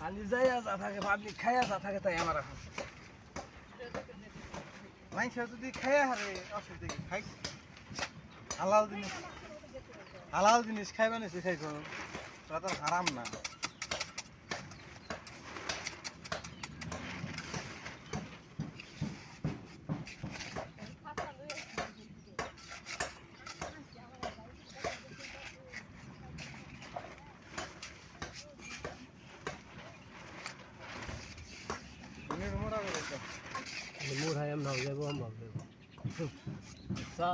কোনো যাই যা থাকে খাইয়া যা তাই আমার এখন। যদি খাইয়া হারে, অসুবিধা কি? খাই। হালাল জিনিস হালাল জিনিস খাইবা নিছি খাইছো? ওটা তো হারাম না। যাব আমরা যাব চা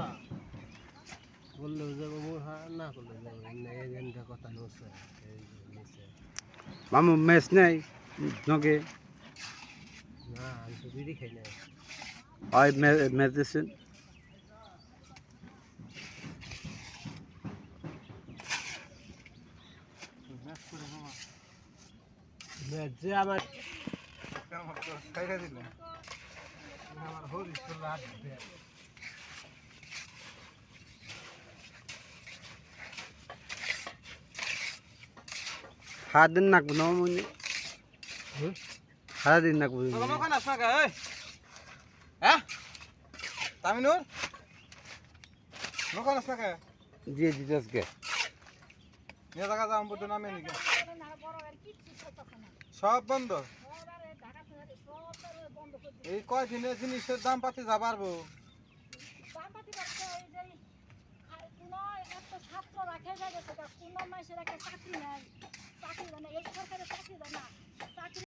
বললেও যাব হা না করলে যাব এই গানটা কথা নিচে মামু মেস নেই নগে? না আমি তো বিড়ি খাই না হয় মেডিসিন? ম্যাচ যে আমার কেমন করে খাইয়া দিলে? আমার হরিশ করলে হাত দিন নাকবো না মামুনি হুম? দিন নাকবো না। কে এই। হ্যাঁ? তামিনুর? লোকাল আস না কে দিয়ে দিতে আজকে। নিয়ে দেখা যাও বুদ্ধ নামে নাকি সব বন্ধ। এই কয়দিনের জিনিসের দাম পাতি যা পারব ছাত্র রাখে যায় কোন মাসে রাখে চাকরি নাই চাকরি মানে না এই একটা চাকরি নাই চাকরি চাকরি